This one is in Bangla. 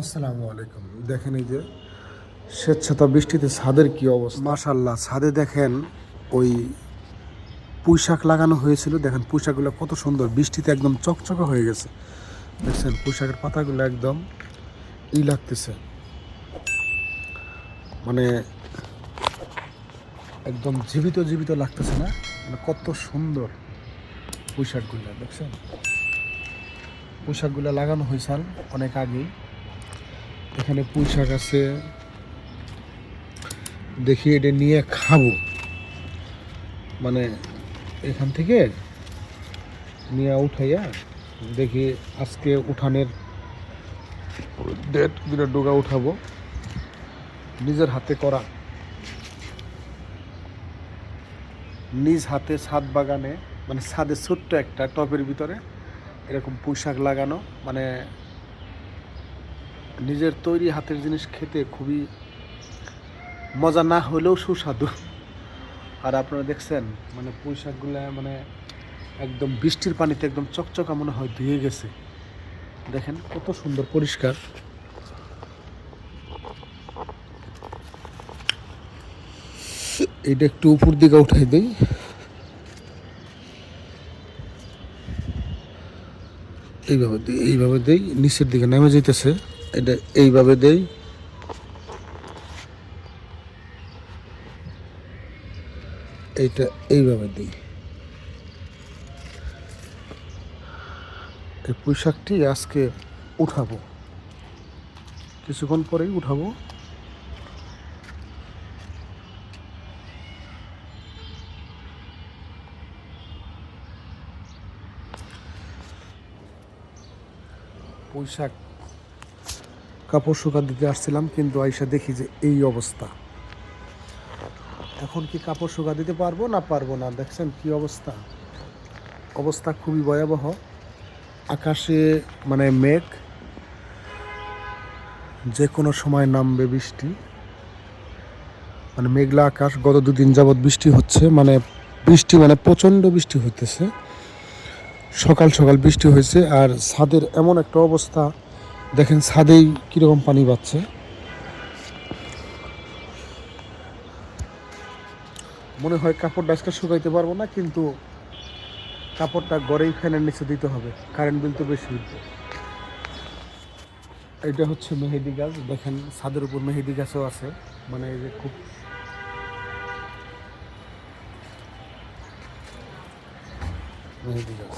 আসসালামু আলাইকুম। দেখেন এই যে স্বেচ্ছাতা বৃষ্টিতে ছাদের কি অবস্থা? মাশাল্লাহ ছাদে দেখেন ওই পুঁইশাক লাগানো হয়েছিল। দেখেন পুঁইশাকগুলো কত সুন্দর, বৃষ্টিতে একদম চকচকে হয়ে গেছে। দেখছেন পুঁইশাকের পাতাগুলো একদম ই লাগতেছে। মানে একদম জীবিত জীবিত লাগতেছে না? মানে কত সুন্দর পুঁইশাকগুলো, দেখছেন? পোশাকগুলো লাগানো হয়েছে অনেক আগেই। এখানে পুঁইশাক আছে। দেখি এটা নিয়ে খাব। মানে এখান থেকে নিয়ে উঠাইয়া দেখি আজকে উঠানের ডেট দুটো ডোগা উঠাবো। নিজের হাতে করা। নিজ হাতে ছাদ বাগানে মানে ছাদে ছোট্ট একটা টবের ভিতরে এরকম পুঁইশাক লাগানো। মানে নিজের তৈরি হাতের জিনিস খেতে খুবই মজা না হলেও সুস্বাদু। আর আপনারা দেখছেন মানে পুঁইশাকগুলো মানে একদম বৃষ্টির পানিতে একদম চকচকা মনে হয় ধুয়ে গেছে। দেখেন কত সুন্দর পরিষ্কার। এটা একটু উপর দিকে উঠাই দিই। এইভাবে দিই এইভাবে দেই, নিচের দিকে নেমে যেতেছে এটা এইভাবে দেই। এইটা এইভাবে দিই। এই পোশাকটি আজকে উঠাবো। কিছুক্ষণ পরেই উঠাবো। পোশাক কাপড় শুকা দিতে আসছিলাম, কিন্তু আইসা দেখি যে এই অবস্থা। এখন কি কাপড় শুকা দিতে পারব না পারব না? দেখছেন কি অবস্থা? অবস্থা খুবই ভয়াবহ। আকাশে মানে মেঘ যে কোনো সময় নামবে বৃষ্টি। মানে মেঘলা আকাশ, গত দুদিন যাবৎ বৃষ্টি হচ্ছে। মানে বৃষ্টি মানে প্রচণ্ড বৃষ্টি হইতেছে। সকাল সকাল বৃষ্টি হয়েছে আর ছাদের এমন একটা অবস্থা দেখেন ছাদেই কীরকম পানি পাচ্ছে। মনে হয় কাপড়টা আজকে শুকাইতে পারব না, কিন্তু কাপড়টা গড়েই ফ্যানের নিচে দিতে হবে, কারেন্ট বিল তো বেশি উঠবে। এটা হচ্ছে মেহেদি গাছ, দেখেন ছাদের উপর মেহেদি গাছও আছে মানে এই যে খুব মেহেদি গাছ।